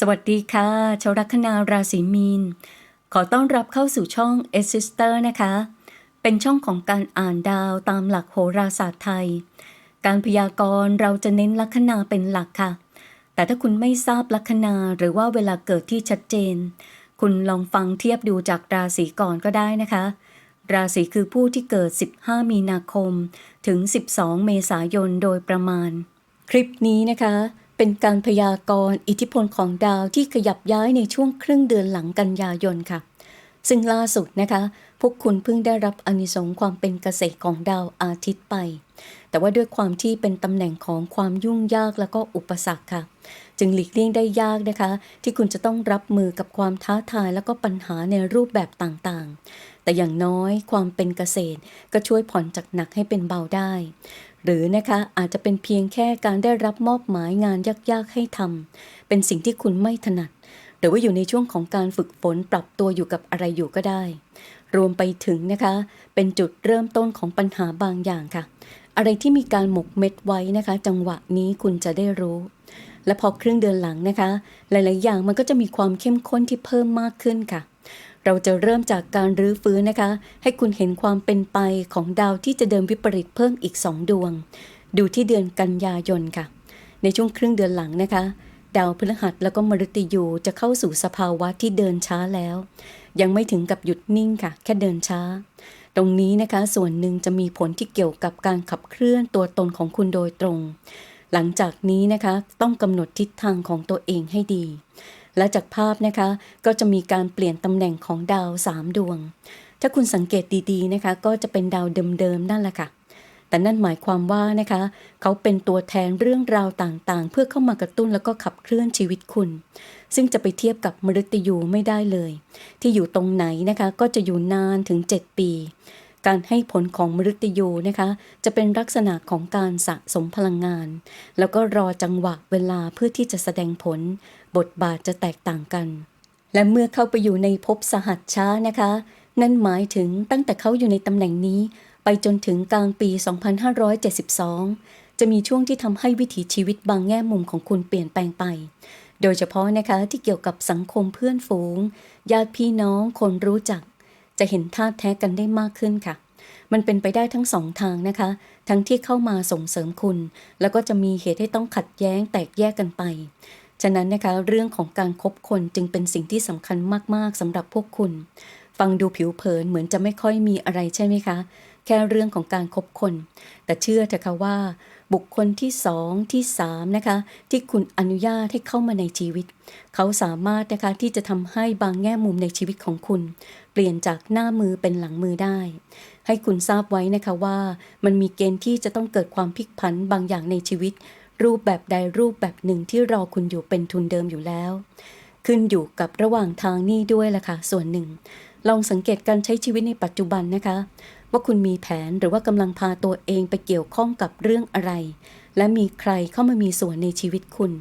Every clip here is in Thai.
สวัสดีค่ะชาวลัคนาราศีมีน ขอต้อนรับเข้าสู่ช่อง e s i s t e r นะคะ เป็นช่องของการอ่านดาวตามหลักโหราศาสตร์ไทย การพยากรณ์เราจะเน้นลัคนาเป็นหลักค่ะ แต่ถ้าคุณไม่ทราบลัคนาหรือว่าเวลาเกิดที่ชัดเจน คุณลองฟังเทียบดูจากราศีก่อนก็ได้นะคะ ราศีคือผู้ที่เกิด 15 มีนาคม ถึง 12 เมษายนโดยประมาณ คลิปนี้นะคะ เป็นการพยากรณ์อิทธิพลของดาวที่ขยับย้ายในช่วงครึ่งเดือนหลังกันยายนค่ะ ซึ่งล่าสุดนะคะ พวกคุณเพิ่งได้รับอนิสงส์ความเป็นเกษตรของดาวอาทิตย์ไป แต่ว่าด้วยความที่เป็นตำแหน่งของความยุ่งยากแล้วก็อุปสรรคค่ะ จึงหลีกเลี่ยงได้ยากนะคะ ที่คุณจะต้องรับมือกับความท้าทายแล้วก็ปัญหาในรูปแบบต่างๆ แต่อย่างน้อยความเป็นเกษตรก็ช่วยผ่อนจากหนักให้เป็นเบาได้ หรือนะคะอาจจะเป็นเพียงแค่การได้รับมอบหมายงานยากๆให้ทำเป็นสิ่งที่คุณไม่ถนัด หรือว่าอยู่ในช่วงของการฝึกฝนปรับตัวอยู่กับอะไรอยู่ก็ได้ รวมไปถึงนะคะ เป็นจุดเริ่มต้นของปัญหาบางอย่างค่ะ อะไรที่มีการหมกเม็ดไว้นะคะ จังหวะนี้คุณจะได้รู้และพอครึ่งเดือนหลังนะคะ หลาย ๆ อย่างมันก็จะมีความเข้มข้นที่เพิ่มมากขึ้นค่ะ เราจะเริ่มจากการรื้อฟื้นนะคะ ให้คุณเห็นความเป็นไปของดาวที่จะเดินวิปริตเพิ่มอีก 2 ดวง ดูที่เดือนกันยายนค่ะ ในช่วงครึ่งเดือนหลังนะคะ ดาวพฤหัสแล้วก็มฤตยูจะเข้าสู่สภาวะที่เดินช้าแล้ว ยังไม่ถึงกับหยุดนิ่งค่ะ แค่เดินช้า ตรงนี้นะคะส่วนหนึ่งจะมีผลที่เกี่ยวกับการขับเคลื่อนตัวตนของคุณโดยตรง หลังจากนี้นะคะต้องกำหนดทิศทางของตัวเองให้ดี และจากภาพนะคะก็จะมีการเปลี่ยนตำแหน่งของดาว 3 ดวง ถ้าคุณสังเกตดีๆนะคะ ก็จะเป็นดาวเดิมๆนั่นแหละค่ะแต่นั่นหมายความว่านะคะ เขาเป็นตัวแทนเรื่องราวต่างๆ เพื่อเข้ามากระตุ้นแล้วก็ขับเคลื่อนชีวิตคุณ ซึ่งจะไปเทียบกับมฤตยูไม่ได้เลย ที่อยู่ตรงไหนนะคะก็จะอยู่นานถึง 7 ปี การให้ผลของมฤตยูนะคะ จะเป็นลักษณะของการสะสมพลังงาน แล้วก็รอจังหวะเวลาเพื่อที่จะแสดงผล บทบาทจะแตกต่างกัน และเมื่อเข้าไปอยู่ในภพสหัสช้านะคะ นั่นหมายถึงตั้งแต่เขาอยู่ในตำแหน่งนี้ ไปจนถึงกลางปี 2572 จะมีช่วงที่ทำให้วิถีชีวิตบางแง่มุมของคุณเปลี่ยนแปลงไป โดยเฉพาะนะคะที่เกี่ยวกับสังคมเพื่อนฝูง ญาติพี่น้องคนรู้จัก จะเห็นท่าแท้กันได้มากขึ้นค่ะมันเป็นไปได้ทั้งสองทางนะคะ ทั้งที่เข้ามาส่งเสริมคุณ แล้วก็จะมีเหตุให้ต้องขัดแย้งแตกแยกกันไป ฉะนั้นนะคะเรื่องของการคบคนจึงเป็นสิ่งที่สำคัญมาก ๆสำหรับพวกคุณ ฟังดูผิวเผินเหมือนจะไม่ค่อยมีอะไรใช่ไหมคะ แค่เรื่องของการคบคน แต่เชื่อเถอะค่ะว่า บุคคลที่สองที่สามนะคะ ที่คุณอนุญาตให้เข้ามาในชีวิต เขาสามารถนะคะที่จะทำให้บางแง่มุมในชีวิตของคุณ เปลี่ยนจากหน้ามือเป็นหลังมือได้ ให้คุณทราบไว้นะคะว่า มันมีเกณฑ์ที่จะต้องเกิดความพลิกผันบางอย่างในชีวิต รูปแบบใดรูปแบบหนึ่งที่รอคุณอยู่เป็นทุนเดิมอยู่แล้ว ขึ้นอยู่กับระหว่างทางนี่ด้วยล่ะค่ะส่วนหนึ่ง ลองสังเกตการใช้ชีวิตในปัจจุบันนะคะ ว่าคุณมีแผนหรือว่ากำลังพาตัวเองไปเกี่ยวข้องกับเรื่องอะไร และมีใครเข้ามามีส่วนในชีวิตคุณ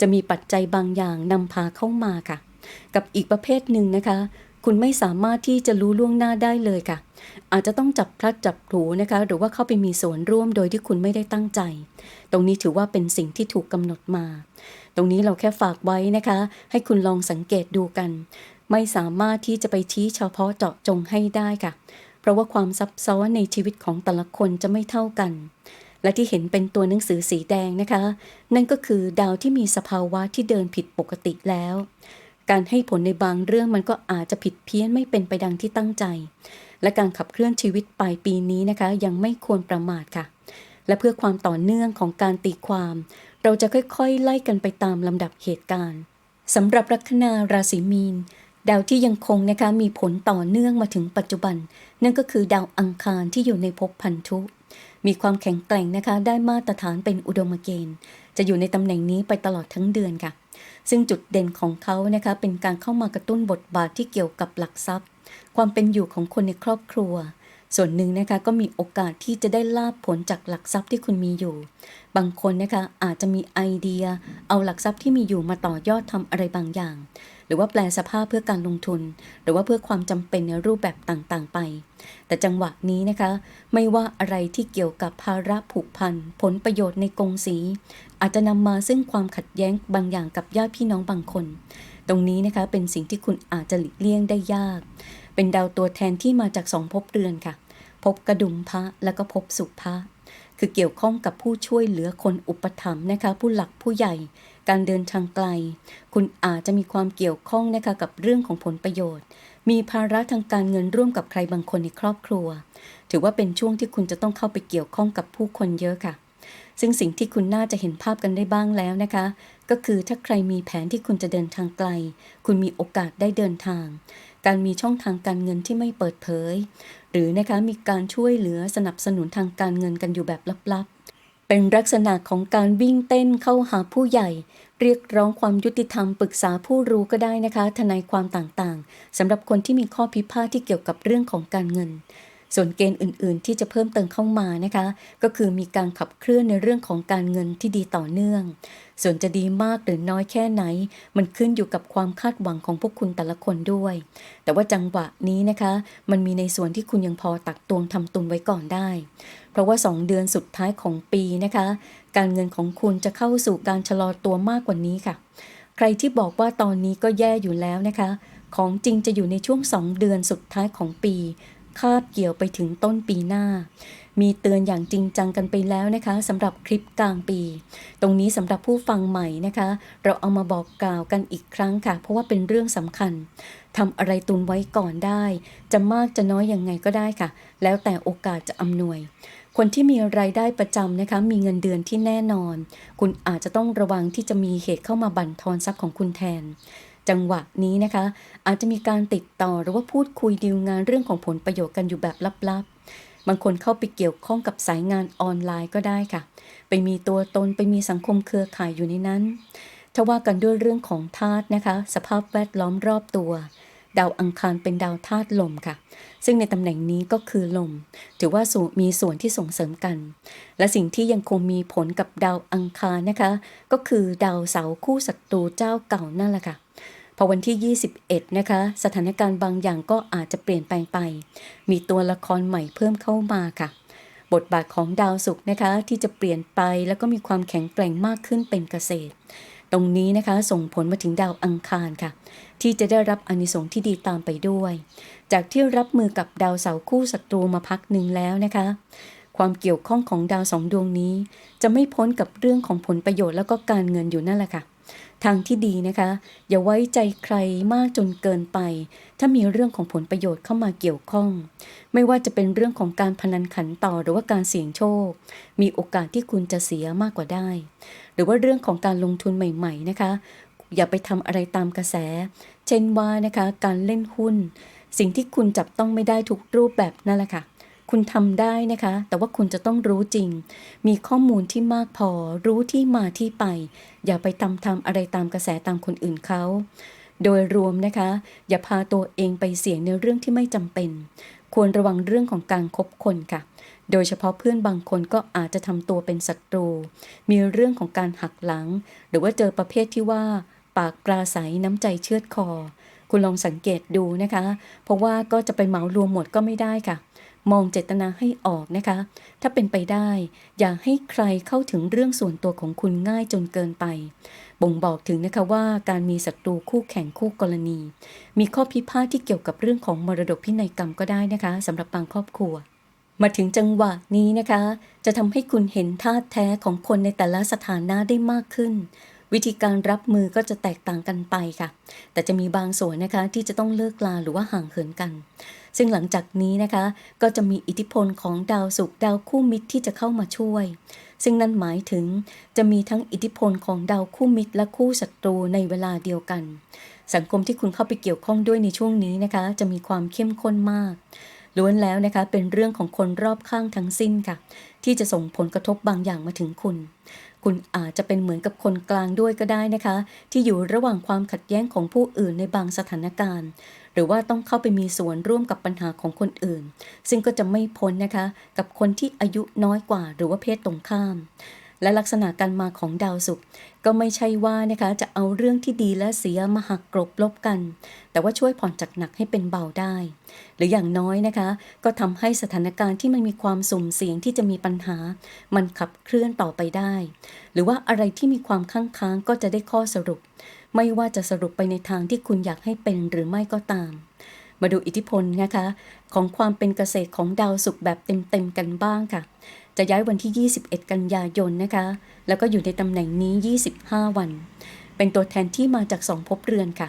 จะมีปัจจัยบางอย่างนำพาเข้ามาค่ะ กับอีกประเภทหนึ่งนะคะคุณไม่สามารถที่จะรู้ล่วงหน้าได้เลยค่ะ อาจจะต้องจับพลัดจับผลูนะคะ หรือว่าเข้าไปมีส่วนร่วมโดยที่คุณไม่ได้ตั้งใจ ตรงนี้ถือว่าเป็นสิ่งที่ถูกกำหนดมา ตรงนี้เราแค่ฝากไว้นะคะ ให้คุณลองสังเกตดูกัน ไม่สามารถที่จะไปชี้เฉพาะเจาะจงให้ได้ค่ะ เพราะว่าความซับซ้อนในชีวิตของแต่ละคนจะไม่เท่ากัน และที่เห็นเป็นตัวหนังสือสีแดงนะคะ นั่นก็คือดาวที่มีสภาวะที่เดินผิดปกติแล้ว การให้ผลในบางเรื่องมันก็อาจจะผิดเพี้ยนไม่เป็นไปดังที่ตั้งใจ และการขับเคลื่อนชีวิตปลายปีนี้นะคะ ยังไม่ควรประมาทค่ะ และเพื่อความต่อเนื่องของการตีความ เราจะค่อยๆ ไล่กันไปตามลำดับเหตุการณ์สำหรับลัคนาราศีมีน ดาวที่ยังคงนะคะมีผลต่อเนื่องมาถึงปัจจุบัน นั่นก็คือดาวอังคารที่อยู่ในภพพันธุ มีความแข็งแกร่งนะคะ ได้มาตรฐานเป็นอุดมเกณฑ์ จะอยู่ในตำแหน่งนี้ไปตลอดทั้งเดือนค่ะ ซึ่งจุดเด่นของเขานะคะเป็นการเข้ามากระตุ้นบทบาทที่เกี่ยวกับหลักทรัพย์ ความเป็นอยู่ของคนในครอบครัว ส่วนหนึ่งนะคะก็มีโอกาสที่จะได้ลาบผลจากหลักทรัพย์ที่คุณมีอยู่ บางคนนะคะอาจจะมีไอเดีย เอาหลักทรัพย์ที่มีอยู่มาต่อยอดทำอะไรบางอย่าง หรือว่าแปลสภาพเพื่อการลงทุน หรือว่าเพื่อความจำเป็นในรูปแบบต่างๆ ไป แต่จังหวะนี้นะคะ ไม่ว่าอะไรที่เกี่ยวกับภาระผูกพันผลประโยชน์ในกงสี อาจจะนำมาซึ่งความขัดแย้งบางอย่างกับญาติพี่น้องบางคน ตรงนี้นะคะเป็นสิ่งที่คุณอาจจะหลีกเลี่ยงได้ยาก เป็นดาวตัวแทนที่มาจากสองภพเรือนค่ะ ภพกระดุมพระแล้วก็ภพสุภะคือเกี่ยวข้องกับผู้ช่วยเหลือคนอุปถัมภ์นะคะ ผู้หลักผู้ใหญ่ การเดินทางไกล คุณอาจจะมีความเกี่ยวข้องนะคะกับเรื่องของผลประโยชน์ มีภาระทางการเงินร่วมกับใครบางคนในครอบครัว ถือว่าเป็นช่วงที่คุณจะต้องเข้าไปเกี่ยวข้องกับผู้คนเยอะค่ะ ซึ่งสิ่งที่คุณน่าจะเห็นภาพกันได้บ้างแล้วนะคะ ก็คือถ้าใครมีแผนที่คุณจะเดินทางไกล คุณมีโอกาสได้เดินทาง การมีช่องทางการเงินที่ไม่เปิดเผย หรือนะคะมีการช่วยเหลือสนับสนุนทางการเงินกันอยู่แบบลับๆ เป็นลักษณะของการวิ่งเต้นเข้าหาผู้ใหญ่ เรียกร้องความยุติธรรมปรึกษาผู้รู้ก็ได้นะคะ ทนายความต่างๆสำหรับคนที่มีข้อพิพาทที่เกี่ยวกับเรื่องของการเงิน ส่วนเกณฑ์อื่น ๆ ที่จะเพิ่มเติมเข้ามานะคะ ก็คือมีการขับเคลื่อนในเรื่องของการเงินที่ดีต่อเนื่อง ส่วนจะดีมากหรือน้อยแค่ไหน มันขึ้นอยู่กับความคาดหวังของพวกคุณแต่ละคนด้วย แต่ว่าจังหวะนี้นะคะ มันมีในส่วนที่คุณยังพอตักตวงทำตุนไว้ก่อนได้ เพราะว่า 2 เดือนสุดท้ายของปีนะคะ การเงินของคุณจะเข้าสู่การชะลอตัวมากกว่านี้ค่ะ ใครที่บอกว่าตอนนี้ก็แย่อยู่แล้วนะคะ ของจริงจะอยู่ในช่วง 2 เดือนสุดท้ายของปี คาบเกี่ยวไปถึงต้นปีหน้า มีเตือนอย่างจริงจังกันไปแล้วนะคะสำหรับคลิปกลางปี ตรงนี้สำหรับผู้ฟังใหม่นะคะ เราเอามาบอกกล่าวกันอีกครั้งค่ะ เพราะว่าเป็นเรื่องสำคัญทำอะไรตุนไว้ก่อนได้ จะมากจะน้อยยังไงก็ได้ค่ะ แล้วแต่โอกาสจะอำนวยคนที่มีรายได้ประจำนะคะมีเงินเดือนที่แน่นอน คุณอาจจะต้องระวังที่จะมีเหตุเข้ามาบั่นทอนทรัพย์ของคุณแทน จังหวะนี้นะคะ อาจจะมีการติดต่อหรือว่าพูดคุยดีลงานเรื่องของผลประโยชน์กันอยู่แบบลับๆ บางคนเข้าไปเกี่ยวข้องกับสายงานออนไลน์ก็ได้ค่ะ ไปมีตัวตนไปมีสังคมเครือข่ายอยู่ในนั้นถ้าว่ากันด้วยเรื่องของธาตุนะคะ สภาพแวดล้อมรอบตัว ดาวอังคารเป็นดาวธาตุลมค่ะ ซึ่งในตำแหน่งนี้ก็คือลม ถือว่ามีส่วนที่ส่งเสริมกัน และสิ่งที่ยังคงมีผลกับดาวอังคารนะคะ ก็คือดาวเสาคู่ศัตรูเจ้าเก่านั่นแหละค่ะพอวันที่ 21 นะคะ สถานการณ์บางอย่างก็อาจจะเปลี่ยนแปลงไป มีตัวละครใหม่เพิ่มเข้ามาค่ะ บทบาทของดาวศุกร์นะคะที่จะเปลี่ยนไปแล้วก็มีความแข็งแกร่งมากขึ้นเป็นเกษตร ตรงนี้นะคะส่งผลมาถึงดาวอังคารค่ะ ที่จะได้รับอนิสงส์ที่ดีตามไปด้วย จากที่รับมือกับดาวเสาร์คู่ศัตรูมาพักหนึ่งแล้วนะคะ ความเกี่ยวข้องของดาวสองดวงนี้ จะไม่พ้นกับเรื่องของผลประโยชน์แล้วก็การเงินอยู่นั่นแหละค่ะทางที่ดีนะคะ อย่าไว้ใจใครมากจนเกินไป ถ้ามีเรื่องของผลประโยชน์เข้ามาเกี่ยวข้อง ไม่ว่าจะเป็นเรื่องของการพนันขันต่อหรือว่าการเสี่ยงโชค มีโอกาสที่คุณจะเสียมากกว่าได้ หรือว่าเรื่องของการลงทุนใหม่ ๆ นะคะ อย่าไปทำอะไรตามกระแส เช่นว่านะคะการเล่นหุ้น สิ่งที่คุณจับต้องไม่ได้ทุกรูปแบบนั่นแหละค่ะคุณทำได้นะคะ แต่ว่าคุณจะต้องรู้จริง มีข้อมูลที่มากพอ รู้ที่มาที่ไป อย่าไปทำทำอะไรตามกระแสตามคนอื่นเขาโดยรวมนะคะ อย่าพาตัวเองไปเสี่ยงในเรื่องที่ไม่จำเป็น ควรระวังเรื่องของการคบคนค่ะ โดยเฉพาะเพื่อนบางคนก็อาจจะทำตัวเป็นศัตรู มีเรื่องของการหักหลัง หรือว่าเจอประเภทที่ว่า ปากปลาใสน้ำใจเชือดคอ คุณลองสังเกตดูนะคะ เพราะว่าก็จะไปเหมารวมหมดก็ไม่ได้ค่ะ มองเจตนาให้ออกนะคะ ถ้าเป็นไปได้ อย่าให้ใครเข้าถึงเรื่องส่วนตัวของคุณง่ายจนเกินไป บ่งบอกถึงนะคะว่าการมีศัตรูคู่แข่งคู่กรณี มีข้อพิพาทที่เกี่ยวกับเรื่องของมรดกพินัยกรรมก็ได้นะคะสำหรับบางครอบครัวมาถึงจังหวะนี้นะคะ จะทำให้คุณเห็นท่าตุแท้ของคนในแต่ละสถานะได้มากขึ้น วิธีการรับมือก็จะแตกต่างกันไปค่ะ แต่จะมีบางส่วนนะคะที่จะต้องเลิกลาหรือว่าห่างเหินกัน ซึ่งหลังจากนี้นะคะก็จะมีอิทธิพลของดาวศุกร์ดาวคู่มิตรที่จะเข้ามาช่วย ซึ่งนั่นหมายถึงจะมีทั้งอิทธิพลของดาวคู่มิตรและคู่ศัตรูในเวลาเดียวกัน สังคมที่คุณเข้าไปเกี่ยวข้องด้วยในช่วงนี้นะคะ จะมีความเข้มข้นมากล้วนแล้วนะคะเป็นเรื่องของคนรอบข้างทั้งสิ้นค่ะ ที่จะส่งผลกระทบบางอย่างมาถึงคุณ คุณอาจจะเป็นเหมือนกับคนกลางด้วยก็ได้นะคะ ที่อยู่ระหว่างความขัดแย้งของผู้อื่นในบางสถานการณ์ หรือว่าต้องเข้าไปมีส่วนร่วมกับปัญหาของคนอื่น ซึ่งก็จะไม่พ้นนะคะ กับคนที่อายุน้อยกว่าหรือว่าเพศตรงข้าม และลักษณะการมาของดาวศุกร์ก็ไม่ใช่ว่านะคะจะเอาเรื่องที่ดีและเสียมาหักกลบลบกัน แต่ว่าช่วยผ่อนจากหนักให้เป็นเบาได้ หรืออย่างน้อยนะคะ ก็ทำให้สถานการณ์ที่มันมีความสุ่มเสี่ยงที่จะมีปัญหา มันขับเคลื่อนต่อไปได้ หรือว่าอะไรที่มีความค้างค้างก็จะได้ข้อสรุป ไม่ว่าจะสรุปไปในทางที่คุณอยากให้เป็นหรือไม่ก็ตามมาดูอิทธิพลนะคะ ของความเป็นเกษตรของดาวศุกร์แบบเต็มๆกันบ้างค่ะ จะย้ายวันที่ 21 กันยายนนะคะ แล้วก็อยู่ในตำแหน่งนี้ 25 วัน เป็นตัวแทนที่มาจากสองภพเรือนค่ะ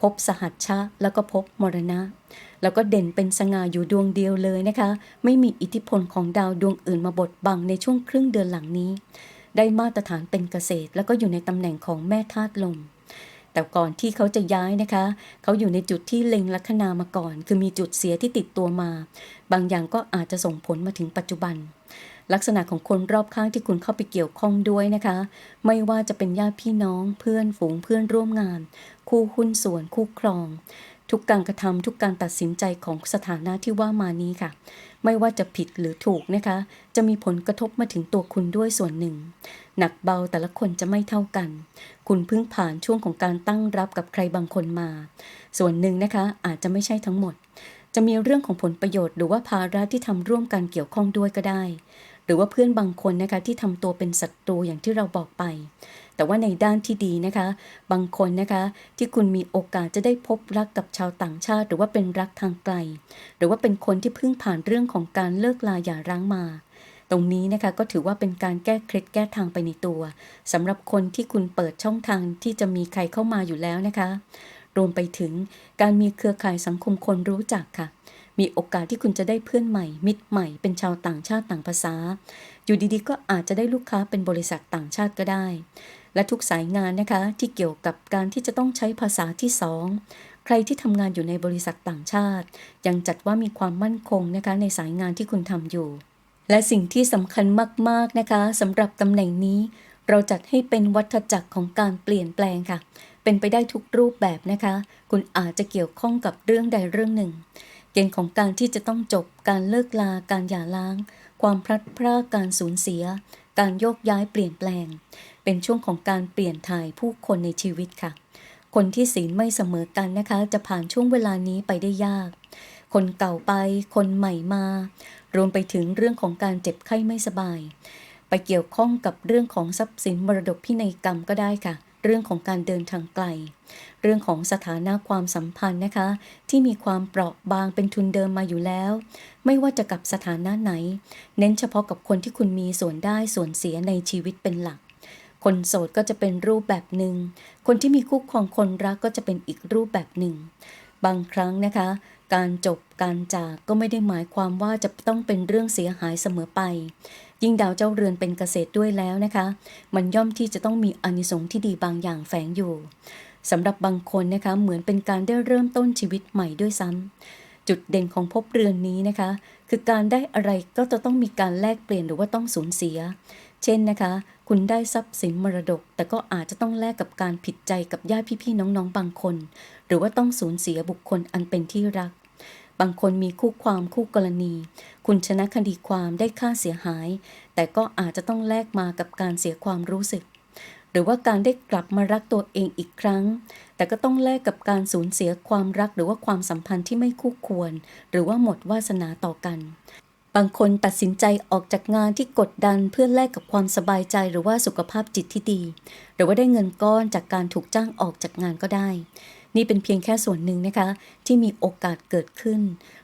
ภพสหัชชะ แล้วก็ภพมรณะ แล้วก็เด่นเป็นสง่าอยู่ดวงเดียวเลยนะคะ ไม่มีอิทธิพลของดาวดวงอื่นมาบดบังในช่วงครึ่งเดือนหลังนี้ ได้มาตรฐานเป็นเกษตร แล้วก็อยู่ในตำแหน่งของแม่ธาตุลมแต่ก่อนที่เขาจะย้ายนะคะ เขาอยู่ในจุดที่เล็งลัคนามาก่อน คือมีจุดเสียที่ติดตัวมา บางอย่างก็อาจจะส่งผลมาถึงปัจจุบัน ลักษณะของคนรอบข้างที่คุณเข้าไปเกี่ยวข้องด้วยนะคะ ไม่ว่าจะเป็นญาติพี่น้องเพื่อนฝูงเพื่อนร่วมงาน คู่หุ้นส่วนคู่ครอง ทุกการกระทำทุกการตัดสินใจของสถานะที่ว่ามานี้ค่ะ ไม่ว่าจะผิดหรือถูกนะคะ จะมีผลกระทบมาถึงตัวคุณด้วยส่วนหนึ่ง หนักเบาแต่ละคนจะไม่เท่ากัน คุณเพิ่งผ่านช่วงของการตั้งรับกับใครบางคนมา ส่วนหนึ่งนะคะอาจจะไม่ใช่ทั้งหมดจะมีเรื่องของผลประโยชน์หรือว่าภาระที่ทำร่วมกันเกี่ยวข้องด้วยก็ได้ หรือว่าเพื่อนบางคนนะคะที่ทำตัวเป็นศัตรูอย่างที่เราบอกไป แต่ว่าในด้านที่ดีนะคะ บางคนนะคะที่คุณมีโอกาสจะได้พบรักกับชาวต่างชาติ หรือว่าเป็นรักทางไกล หรือว่าเป็นคนที่เพิ่งผ่านเรื่องของการเลิกลาหย่าร้างมา ตรงนี้นะคะก็ถือว่าเป็นการแก้เคล็ดแก้ทางไปในตัวสำหรับคนที่คุณเปิดช่องทางที่จะมีใครเข้ามาอยู่แล้วนะคะ รวมไปถึงการมีเครือข่ายสังคมคนรู้จักค่ะ มีโอกาสที่คุณจะได้เพื่อนใหม่ มิตรใหม่ เป็นชาวต่างชาติต่างภาษา อยู่ดีๆ ก็อาจจะได้ลูกค้าเป็นบริษัทต่างชาติก็ได้ และทุกสายงานนะคะที่เกี่ยวกับการที่จะต้องใช้ภาษาที่สองใครที่ทำงานอยู่ในบริษัทต่างชาติ ยังจัดว่ามีความมั่นคงนะคะในสายงานที่คุณทำอยู่ และสิ่งที่สำคัญมากๆนะคะสำหรับตำแหน่งนี้ เราจัดให้เป็นวัฏจักรของการเปลี่ยนแปลงค่ะ เป็นไปได้ทุกรูปแบบนะคะ คุณอาจจะเกี่ยวข้องกับเรื่องใดเรื่องหนึ่ง เกณฑ์ของการที่จะต้องจบ การเลิกลา การหย่าร้าง ความพลัดพราก การสูญเสีย การโยกย้ายเปลี่ยนแปลง เป็นช่วงของการเปลี่ยนถ่ายผู้คนในชีวิตค่ะ คนที่ศีลไม่เสมอกันนะคะ จะผ่านช่วงเวลานี้ไปได้ยาก คนเก่าไป คนใหม่มา รวมไปถึงเรื่องของการเจ็บไข้ไม่สบาย ไปเกี่ยวข้องกับเรื่องของทรัพย์สินมรดกพินัยกรรมก็ได้ค่ะ เรื่องของการเดินทางไกล เรื่องของสถานะความสัมพันธ์นะคะ ที่มีความเปราะบางเป็นทุนเดิมมาอยู่แล้ว ไม่ว่าจะกับสถานะไหน เน้นเฉพาะกับคนที่คุณมีส่วนได้ส่วนเสียในชีวิตเป็นหลัก คนโสดก็จะเป็นรูปแบบหนึ่ง คนที่มีคู่ครองคนรักก็จะเป็นอีกรูปแบบหนึ่ง บางครั้งนะคะ การจบการจากก็ไม่ได้หมายความว่าจะต้องเป็นเรื่องเสียหายเสมอไป ยิ่งดาวเจ้าเรือนเป็นเกษตรด้วยแล้วนะคะ มันย่อมที่จะต้องมีอานิสงส์ที่ดีบางอย่างแฝงอยู่สำหรับบางคนนะคะเหมือนเป็นการได้เริ่มต้นชีวิตใหม่ด้วยซ้ำจุดเด่นของภพเรือนนี้นะคะ คือการได้อะไรก็จะต้องมีการแลกเปลี่ยนหรือว่าต้องสูญเสีย เช่นนะคะ คุณได้ทรัพย์สินมรดก แต่ก็อาจจะต้องแลกกับการผิดใจกับญาติพี่ๆน้องๆบางคน หรือว่าต้องสูญเสียบุคคลอันเป็นที่รัก บางคนมีคู่ความคู่กรณี คุณชนะคดีความได้ค่าเสียหาย แต่ก็อาจจะต้องแลกมากับการเสียความรู้สึก หรือว่าการได้กลับมารักตัวเองอีกครั้ง แต่ก็ต้องแลกกับการสูญเสียความรักหรือว่าความสัมพันธ์ที่ไม่คู่ควร หรือว่าหมดวาสนาต่อกันบางคนตัดสินใจออกจากงานที่กดดันเพื่อแลกกับความสบายใจหรือว่าสุขภาพจิตที่ดี หรือว่าได้เงินก้อนจากการถูกจ้างออกจากงานก็ได้ นี่เป็นเพียงแค่ส่วนหนึ่งนะคะ ที่มีโอกาสเกิดขึ้น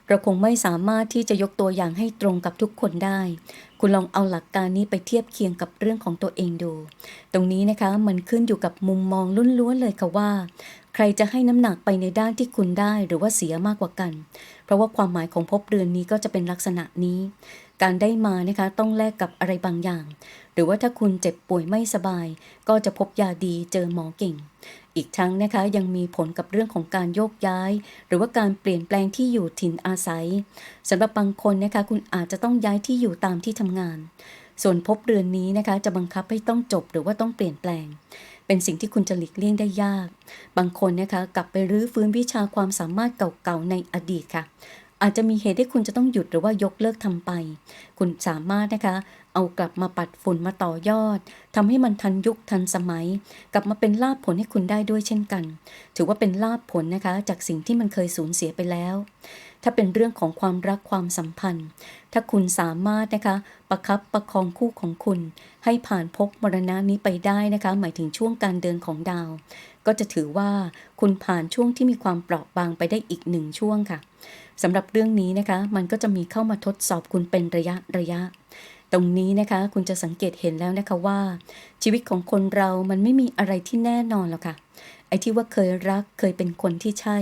เราคงไม่สามารถที่จะยกตัวอย่างให้ตรงกับทุกคนได้ คุณลองเอาหลักการนี้ไปเทียบเคียงกับเรื่องของตัวเองดู ตรงนี้นะคะมันขึ้นอยู่กับมุมมองล้วนๆเลยค่ะว่า ใครจะให้น้ำหนักไปในด้านที่คุณได้หรือว่าเสียมากกว่ากัน เพราะว่าความหมายของภพเรือนนี้ก็จะเป็นลักษณะนี้ การได้มานะคะต้องแลกกับอะไรบางอย่าง หรือว่าถ้าคุณเจ็บป่วยไม่สบาย ก็จะพบยาดีเจอหมอเก่ง อีกทั้งนะคะยังมีผลกับเรื่องของการโยกย้าย หรือว่าการเปลี่ยนแปลงที่อยู่ถิ่นอาศัยสำหรับบางคนนะคะคุณอาจจะต้องย้ายที่อยู่ตามที่ทำงาน ส่วนภพเรือนนี้นะคะจะบังคับให้ต้องจบหรือว่าต้องเปลี่ยนแปลง เป็นสิ่งที่คุณจะหลีกเลี่ยงได้ยาก บางคนนะคะกลับไปรื้อฟื้นวิชาความสามารถเก่าๆในอดีตค่ะอาจจะมีเหตุให้คุณจะต้องหยุดหรือว่ายกเลิกทำไป คุณสามารถนะคะ เอากลับมาปัดฝุ่นมาต่อยอดทำให้มันทันยุคทันสมัย กลับมาเป็นลาภผลให้คุณได้ด้วยเช่นกัน ถือว่าเป็นลาภผลนะคะ จากสิ่งที่มันเคยสูญเสียไปแล้ว ถ้าเป็นเรื่องของความรักความสัมพันธ์ ถ้าคุณสามารถนะคะ ประคับประคองคู่ของคุณ ให้ผ่านภพมรณะนี้ไปได้นะคะ หมายถึงช่วงการเดินของดาว ก็จะถือว่าคุณผ่านช่วงที่มีความเปราะบางไปได้อีกหนึ่งช่วงค่ะสำหรับเรื่องนี้นะคะ มันก็จะมีเข้ามาทดสอบคุณเป็นระยะระยะ ตรงนี้นะคะคุณจะสังเกตเห็นแล้วนะคะว่า ชีวิตของคนเรามันไม่มีอะไรที่แน่นอนหรอกค่ะ ไอ้ที่ว่าเคยรักเคยเป็นคนที่ใช่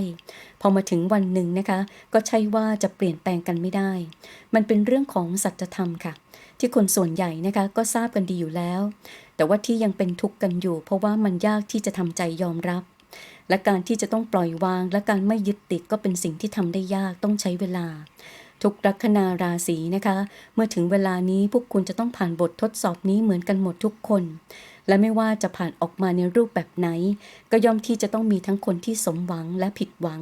พอมาถึงวันหนึ่งนะคะ ก็ใช่ว่าจะเปลี่ยนแปลงกันไม่ได้ มันเป็นเรื่องของสัจธรรมค่ะ ที่คนส่วนใหญ่นะคะก็ทราบกันดีอยู่แล้ว แต่ว่าที่ยังเป็นทุกข์กันอยู่ เพราะว่ามันยากที่จะทำใจยอมรับและการที่จะต้องปล่อยวาง และการไม่ยึดติดก็เป็นสิ่งที่ทำได้ยากต้องใช้เวลา ทุกลัคนาราศีนะคะ เมื่อถึงเวลานี้พวกคุณจะต้องผ่านบททดสอบนี้เหมือนกันหมดทุกคน และไม่ว่าจะผ่านออกมาในรูปแบบไหน ก็ย่อมที่จะต้องมีทั้งคนที่สมหวังและผิดหวัง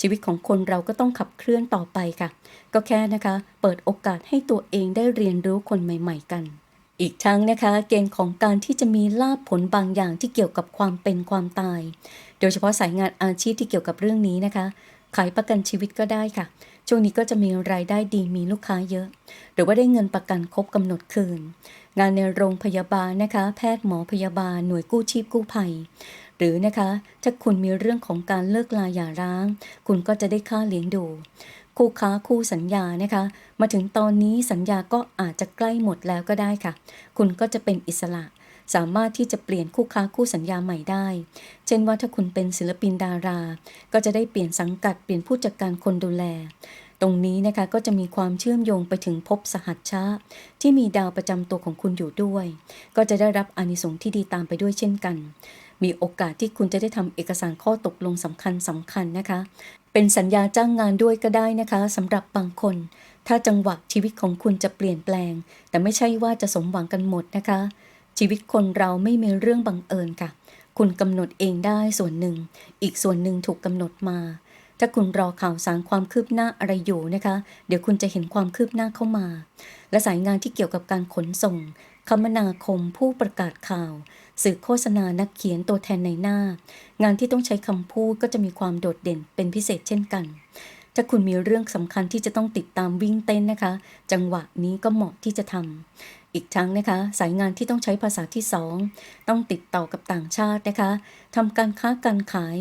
ชีวิตของคนเราก็ต้องขับเคลื่อนต่อไปค่ะ ก็แค่นะคะ เปิดโอกาสให้ตัวเองได้เรียนรู้คนใหม่ ๆ กันอีกทั้งนะคะ เกณฑ์ของการที่จะมีลาภผลบางอย่างที่เกี่ยวกับความเป็นความตาย โดยเฉพาะสายงานอาชีพที่เกี่ยวกับเรื่องนี้นะคะ ขายประกันชีวิตก็ได้ค่ะ ช่วงนี้ก็จะมีรายได้ดีมีลูกค้าเยอะ หรือว่าได้เงินประกันครบกำหนดคืน งานในโรงพยาบาลนะคะ แพทย์หมอพยาบาลหน่วยกู้ชีพกู้ภัย หรือนะคะถ้าคุณมีเรื่องของการเลิกลาหย่าร้าง คุณก็จะได้ค่าเลี้ยงดู คู่ค้าคู่สัญญานะคะ มาถึงตอนนี้สัญญาก็อาจจะใกล้หมดแล้วก็ได้ค่ะ คุณก็จะเป็นอิสระ สามารถที่จะเปลี่ยนคู่ค้าคู่สัญญาใหม่ได้ เช่นว่าถ้าคุณเป็นศิลปินดารา ก็จะได้เปลี่ยนสังกัดเปลี่ยนผู้จัดการคนดูแล ตรงนี้นะคะก็จะมีความเชื่อมโยงไปถึงภพสหัชชะ ที่มีดาวประจำตัวของคุณอยู่ด้วย ก็จะได้รับอานิสงส์ที่ดีตามไปด้วยเช่นกัน มีโอกาสที่คุณจะได้ทำเอกสารข้อตกลงสำคัญสำคัญนะคะ เป็นสัญญาจ้างงานด้วยก็ได้นะคะสำหรับบางคนถ้าจังหวะชีวิตของคุณจะเปลี่ยนแปลง แต่ไม่ใช่ว่าจะสมหวังกันหมดนะคะ ชีวิตคนเราไม่มีเรื่องบังเอิญค่ะ คุณกำหนดเองได้ส่วนหนึ่ง อีกส่วนหนึ่งถูกกำหนดมา ถ้าคุณรอข่าวสารความคืบหน้าอะไรอยู่นะคะ เดี๋ยวคุณจะเห็นความคืบหน้าเข้ามา และสายงานที่เกี่ยวกับการขนส่ง คมนาคมผู้ประกาศข่าว สื่อโฆษณานักเขียนตัวแทนในหน้า งานที่ต้องใช้คำพูดก็จะมีความโดดเด่นเป็นพิเศษเช่นกันถ้าคุณมีเรื่องสำคัญที่จะต้องติดตามวิ่งเต้นนะคะ จังหวะนี้ก็เหมาะที่จะทำ อีกทั้งนะคะ สายงานที่ต้องใช้ภาษาที่สองต้องติดต่อกับต่างชาตินะคะทำการค้าการขาย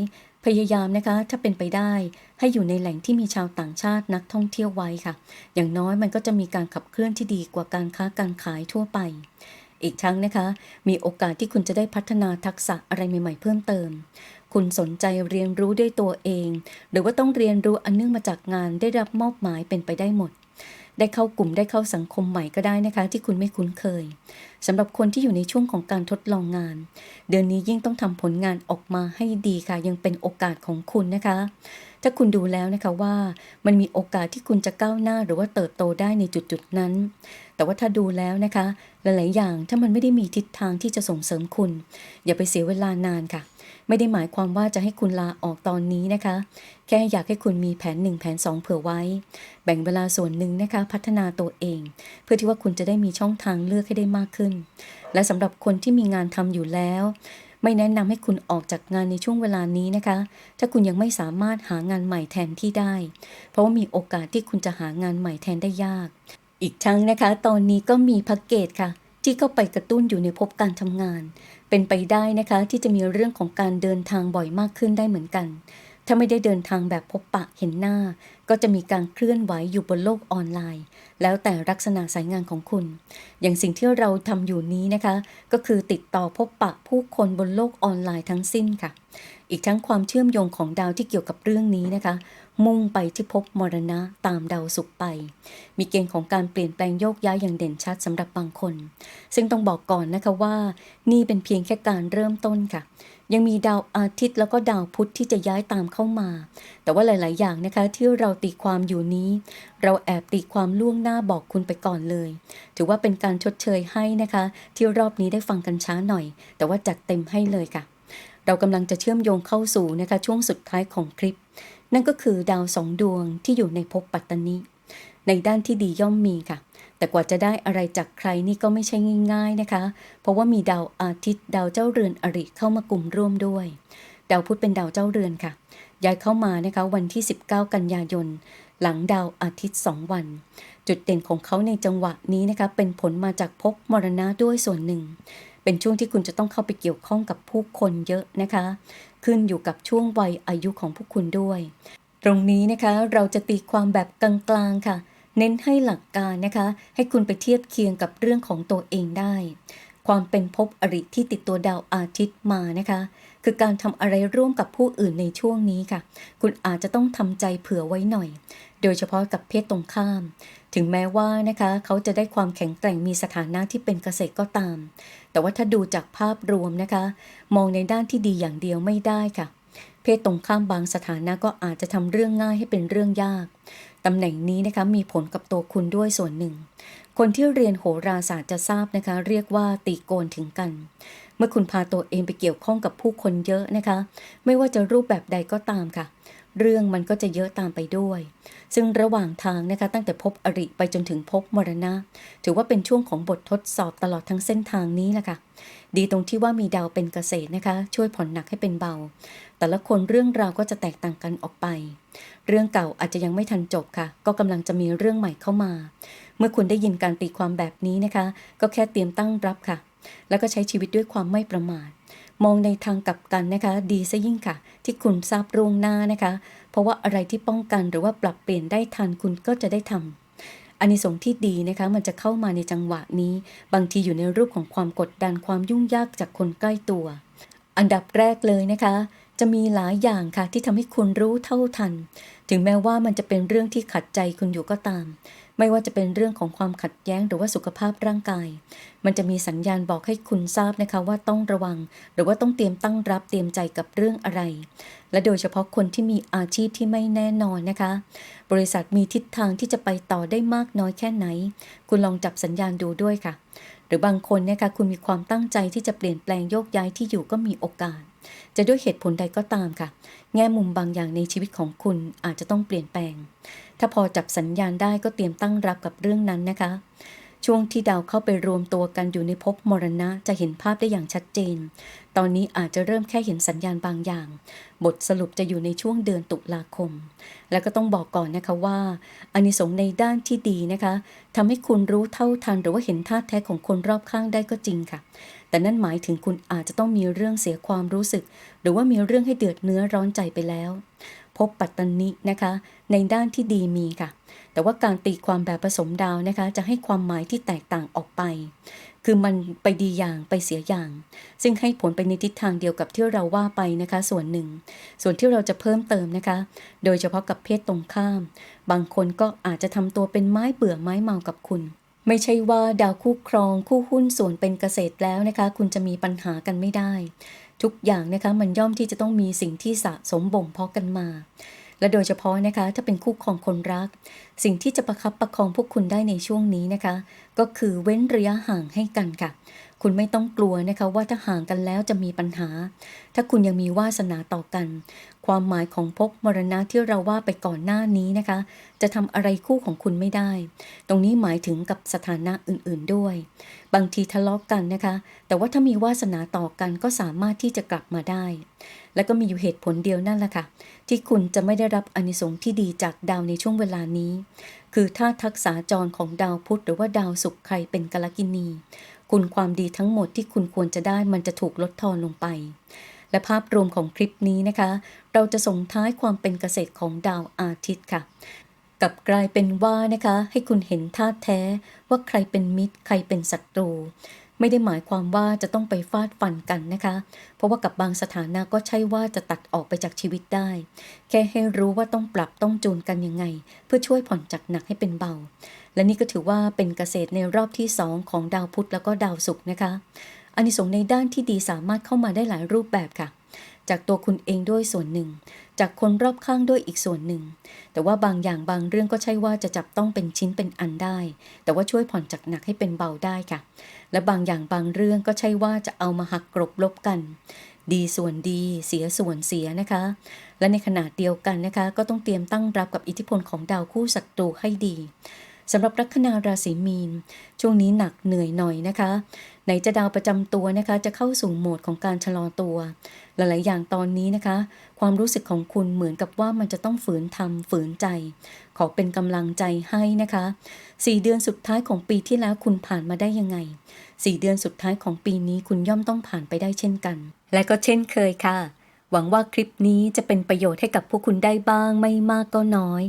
พยายามนะคะถ้าเป็นไปได้ให้อยู่ในแหล่งที่มีชาวต่างชาตินักท่องเที่ยวไว้ค่ะ อย่างน้อยมันก็จะมีการขับเคลื่อนที่ดีกว่าการค้าการขายทั่วไป อีกทั้งนะคะ มีโอกาสที่คุณจะได้พัฒนาทักษะอะไรใหม่ ๆ เพิ่มเติม คุณสนใจเรียนรู้ด้วยตัวเอง หรือว่าต้องเรียนรู้อันเนื่องมาจากงานได้รับมอบหมายเป็นไปได้หมด ได้เข้ากลุ่มได้เข้าสังคมใหม่ก็ได้นะคะ ที่คุณไม่คุ้นเคยสำหรับคนที่อยู่ในช่วงของการทดลองงาน เดือนนี้ยิ่งต้องทำผลงานออกมาให้ดีค่ะ ยังเป็นโอกาสของคุณนะคะ ถ้าคุณดูแล้วนะคะว่ามันมีโอกาสที่คุณจะก้าวหน้าหรือว่าเติบโตได้ในจุดๆนั้น แต่ว่าถ้าดูแล้วนะคะ หลาย ๆ อย่างถ้ามันไม่ได้มีทิศทางที่จะส่งเสริมคุณ อย่าไปเสียเวลานานค่ะ ไม่ได้หมายความว่าจะให้คุณลาออกตอนนี้นะคะ แค่อยากให้คุณมีแผนหนึ่งแผนสองเผื่อไว้ แบ่งเวลาส่วนหนึ่งนะคะ พัฒนาตัวเอง เพื่อที่ว่าคุณจะได้มีช่องทางเลือกให้ได้มากขึ้น และสำหรับคนที่มีงานทำอยู่แล้ว ไม่แนะนำให้คุณออกจากงานในช่วงเวลานี้นะคะ ถ้าคุณยังไม่สามารถหางานใหม่แทนที่ได้ เพราะว่ามีโอกาสที่คุณจะหางานใหม่แทนได้ยาก อีกทั้งนะคะ ตอนนี้ก็มีแพ็กเกจค่ะที่เข้าไปกระตุ้นอยู่ในภพการทำงาน เป็นไปได้นะคะที่จะมีเรื่องของการเดินทางบ่อยมากขึ้นได้เหมือนกัน ถ้าไม่ได้เดินทางแบบพบปะเห็นหน้า ก็จะมีการเคลื่อนไหวอยู่บนโลกออนไลน์ แล้วแต่ลักษณะสายงานของคุณ อย่างสิ่งที่เราทำอยู่นี้นะคะ ก็คือติดต่อพบปะผู้คนบนโลกออนไลน์ทั้งสิ้นค่ะ อีกทั้งความเชื่อมโยงของดาวที่เกี่ยวกับเรื่องนี้นะคะ มุ่งไปที่ภพมรณะตามดาวศุกไป มีเกณฑ์ของการเปลี่ยนแปลงโยกย้ายอย่างเด่นชัดสำหรับบางคน ซึ่งต้องบอกก่อนนะคะว่า นี่เป็นเพียงแค่การเริ่มต้นค่ะ ยังมีดาวอาทิตย์แล้วก็ดาวพุธที่จะย้ายตามเข้ามา แต่ว่าหลาย ๆ อย่างนะคะที่เราตีความอยู่นี้ เราแอบตีความล่วงหน้าบอกคุณไปก่อนเลย ถือว่าเป็นการชดเชยให้นะคะ ที่รอบนี้ได้ฟังกันช้าหน่อย แต่ว่าจัดเต็มให้เลยค่ะ เรากำลังจะเชื่อมโยงเข้าสู่นะคะช่วงสุดท้ายของคลิป นั่นก็คือดาวสองดวงที่อยู่ในภพปัตตานีในด้านที่ดีย่อมมีค่ะ แต่กว่าจะได้อะไรจากใครนี่ก็ไม่ใช่ง่ายๆนะคะ เพราะว่ามีดาวอาทิตย์ดาวเจ้าเรือนอริเข้ามากลุ่มร่วมด้วย ดาวพุธเป็นดาวเจ้าเรือนค่ะ ย้ายเข้ามานะคะวันที่ 19 กันยายน หลังดาวอาทิตย์ 2 วัน จุดเด่นของเขาในจังหวะนี้นะคะเป็นผลมาจากภพมรณะด้วยส่วนหนึ่ง เป็นช่วงที่คุณจะต้องเข้าไปเกี่ยวข้องกับผู้คนเยอะนะคะ ขึ้นอยู่กับช่วงวัยอายุของพวกคุณด้วย ตรงนี้นะคะเราจะตีความแบบกลางๆค่ะ เน้นให้หลักการนะคะ ให้คุณไปเทียบเคียงกับเรื่องของตัวเองได้ ความเป็นภพอริที่ติดตัวดาวอาทิตย์มานะคะ คือการทำอะไรร่วมกับผู้อื่นในช่วงนี้ค่ะ คุณอาจจะต้องทำใจเผื่อไว้หน่อย โดยเฉพาะกับเพศตรงข้าม ถึงแม้ว่านะคะ เขาจะได้ความแข็งแกร่งมีสถานะที่เป็นเกษตรก็ตาม แต่ว่าถ้าดูจากภาพรวมนะคะ มองในด้านที่ดีอย่างเดียวไม่ได้ค่ะเพศตรงข้ามบางสถานะก็อาจจะทำเรื่องง่ายให้เป็นเรื่องยาก ตำแหน่งนี้นะคะมีผลกับตัวคุณด้วยส่วนหนึ่ง คนที่เรียนโหราศาสตร์จะทราบนะคะ เรียกว่าตีโกนถึงกัน เมื่อคุณพาตัวเองไปเกี่ยวข้องกับผู้คนเยอะนะคะ ไม่ว่าจะรูปแบบใดก็ตามค่ะ เรื่องมันก็จะเยอะตามไปด้วย ซึ่งระหว่างทางนะคะตั้งแต่พบอริไปจนถึงพบมรณะ ถือว่าเป็นช่วงของบททดสอบตลอดทั้งเส้นทางนี้แหละค่ะดีตรงที่ว่ามีดาวเป็นเกษตรนะคะ ช่วยผ่อนหนักให้เป็นเบา แต่ละคนเรื่องราวก็จะแตกต่างกันออกไป เรื่องเก่าอาจจะยังไม่ทันจบค่ะ ก็กำลังจะมีเรื่องใหม่เข้ามา เมื่อคุณได้ยินการตีความแบบนี้นะคะ ก็แค่เตรียมตั้งรับค่ะ แล้วก็ใช้ชีวิตด้วยความไม่ประมาท มองในทางกลับกันนะคะ ดีซะยิ่งค่ะ ที่คุณทราบล่วงหน้านะคะ เพราะว่าอะไรที่ป้องกันหรือว่าปรับเปลี่ยนได้ทันคุณก็จะได้ทำอานิสงส์ที่ดีนะคะมันจะเข้ามาในจังหวะนี้ บางทีอยู่ในรูปของความกดดันความยุ่งยากจากคนใกล้ตัว อันดับแรกเลยนะคะ จะมีหลายอย่างค่ะที่ทำให้คุณรู้เท่าทัน ถึงแม้ว่ามันจะเป็นเรื่องที่ขัดใจคุณอยู่ก็ตาม ไม่ว่าจะเป็นเรื่องของความขัดแย้งหรือว่าสุขภาพร่างกาย มันจะมีสัญญาณบอกให้คุณทราบนะคะว่าต้องระวัง หรือว่าต้องเตรียมตั้งรับเตรียมใจกับเรื่องอะไร และโดยเฉพาะคนที่มีอาชีพที่ไม่แน่นอนนะคะ บริษัทมีทิศทางที่จะไปต่อได้มากน้อยแค่ไหน คุณลองจับสัญญาณดูด้วยค่ะ หรือบางคนนะคะคุณมีความตั้งใจที่จะเปลี่ยนแปลงโยกย้ายที่อยู่ก็มีโอกาส จะด้วยเหตุผลใดก็ตามค่ะ แง่มุมบางอย่างในชีวิตของคุณอาจจะต้องเปลี่ยนแปลง ถ้าพอจับสัญญาณได้ก็เตรียมตั้งรับกับเรื่องนั้นนะคะ ช่วงที่ดาวเข้าไปรวมตัวกันอยู่ในภพมรณะจะเห็นภาพได้อย่างชัดเจน ตอนนี้อาจจะเริ่มแค่เห็นสัญญาณบางอย่าง บทสรุปจะอยู่ในช่วงเดือนตุลาคม แล้วก็ต้องบอกก่อนนะคะว่าอานิสงส์ในด้านที่ดีนะคะทำให้คุณรู้เท่าทันหรือว่าเห็นท่าแท้ของคนรอบข้างได้ก็จริงค่ะ แต่นั่นหมายถึงคุณอาจจะต้องมีเรื่องเสียความรู้สึก หรือว่ามีเรื่องให้เดือดเนื้อร้อนใจไปแล้ว พบปัตตานินะคะ ในด้านที่ดีมีค่ะ แต่ว่าการตีความแบบผสมดาวนะคะ จะให้ความหมายที่แตกต่างออกไป คือมันไปดีอย่างไปเสียอย่าง ซึ่งให้ผลไปในทิศทางเดียวกับที่เราว่าไปนะคะ ส่วนหนึ่ง ส่วนที่เราจะเพิ่มเติมนะคะ โดยเฉพาะกับเพศตรงข้าม บางคนก็อาจจะทำตัวเป็นไม้เบื่อไม้เมากับคุณไม่ใช่ว่าดาวคู่ครองคู่หุ้นส่วนเป็นเกษตรแล้วนะคะ คุณจะมีปัญหากันไม่ได้ ทุกอย่างนะคะมันย่อมที่จะต้องมีสิ่งที่สะสมบ่มเพาะกันมา และโดยเฉพาะนะคะ ถ้าเป็นคู่ครองคนรัก สิ่งที่จะประคับประคองพวกคุณได้ในช่วงนี้นะคะ ก็คือเว้นระยะห่างให้กันค่ะ คุณไม่ต้องกลัวนะคะว่าถ้าห่างกันแล้วจะมีปัญหา ถ้าคุณยังมีวาสนาต่อกัน ความหมายของภพมรณะที่เราว่าไปก่อนหน้านี้นะคะ จะทำอะไรคู่ของคุณไม่ได้ ตรงนี้หมายถึงกับสถานะอื่นๆด้วย บางทีทะเลาะกกันนะคะ แต่ว่าถ้ามีวาสนาต่อกันก็สามารถที่จะกลับมาได้ และก็มีอยู่เหตุผลเดียวนั่นแหละค่ะ ที่คุณจะไม่ได้รับอนิสงส์ที่ดีจากดาวในช่วงเวลานี้ คือถ้าทักษะจรของดาวพุธหรือว่าดาวศุกร์ใครเป็นกาลกินี คุณความดีทั้งหมดที่คุณควรจะได้มันจะถูกลดทอนลงไป และภาพรวมของคลิปนี้นะคะ เราจะส่งท้ายความเป็นเกษตรของดาวอาทิตย์ค่ะกับกลายเป็นว่านะคะ ให้คุณเห็นท่าแท้ว่าใครเป็นมิตร ใครเป็นศัตรู ไม่ได้หมายความว่าจะต้องไปฟาดฟันกันนะคะ เพราะว่ากับบางสถานะก็ใช่ว่าจะตัดออกไปจากชีวิตได้ แค่ให้รู้ว่าต้องปรับต้องจูนกันยังไง เพื่อช่วยผ่อนจากหนักให้เป็นเบา และนี่ก็ถือว่าเป็นเกษตรในรอบที่2ของดาวพุธแล้วก็ดาวศุกร์นะคะอานิสงส์ในด้านที่ดีสามารถเข้ามาได้หลายรูปแบบค่ะ จากตัวคุณเองด้วยส่วนหนึ่ง จากคนรอบข้างด้วยอีกส่วนหนึ่ง แต่ว่าบางอย่างบางเรื่องก็ใช่ว่าจะจับต้องเป็นชิ้นเป็นอันได้ แต่ว่าช่วยผ่อนจากหนักให้เป็นเบาได้ค่ะ และบางอย่างบางเรื่องก็ใช่ว่าจะเอามาหักกรบลบกัน ดีส่วนดี เสียส่วนเสียนะคะ และในขณะเดียวกันนะคะ ก็ต้องเตรียมตั้งรับกับอิทธิพลของดาวคู่ศัตรูให้ดี สำหรับลัคนาราศีมีน ช่วงนี้หนักเหนื่อยหน่อยนะคะ ไหนจะดาวประจำตัวนะคะ จะเข้าสู่โหมดของการชะลอตัว หลาย ๆ อย่างตอนนี้นะคะ ความรู้สึกของคุณเหมือนกับว่ามันจะต้องฝืนทำฝืนใจ ขอเป็นกำลังใจให้นะคะสี่เดือนสุดท้ายของปีที่แล้วคุณผ่านมาได้ยังไงสี่เดือนสุดท้ายของปีนี้คุณย่อมต้องผ่านไปได้เช่นกัน และก็เช่นเคยค่ะ หวังว่าคลิปนี้จะเป็นประโยชน์ให้กับพวกคุณได้บ้างไม่มากก็น้อย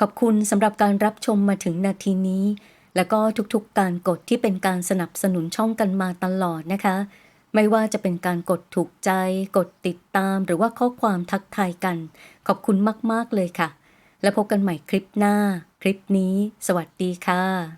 ขอบคุณสำหรับการรับชมมาถึงนาทีนี้ และก็ทุกๆการกดที่เป็นการสนับสนุนช่องกันมาตลอดนะคะ ไม่ว่าจะเป็นการกดถูกใจ กดติดตาม หรือว่าข้อความทักทายกัน ขอบคุณมากๆเลยค่ะ และพบกันใหม่คลิปหน้า คลิปนี้ สวัสดีค่ะ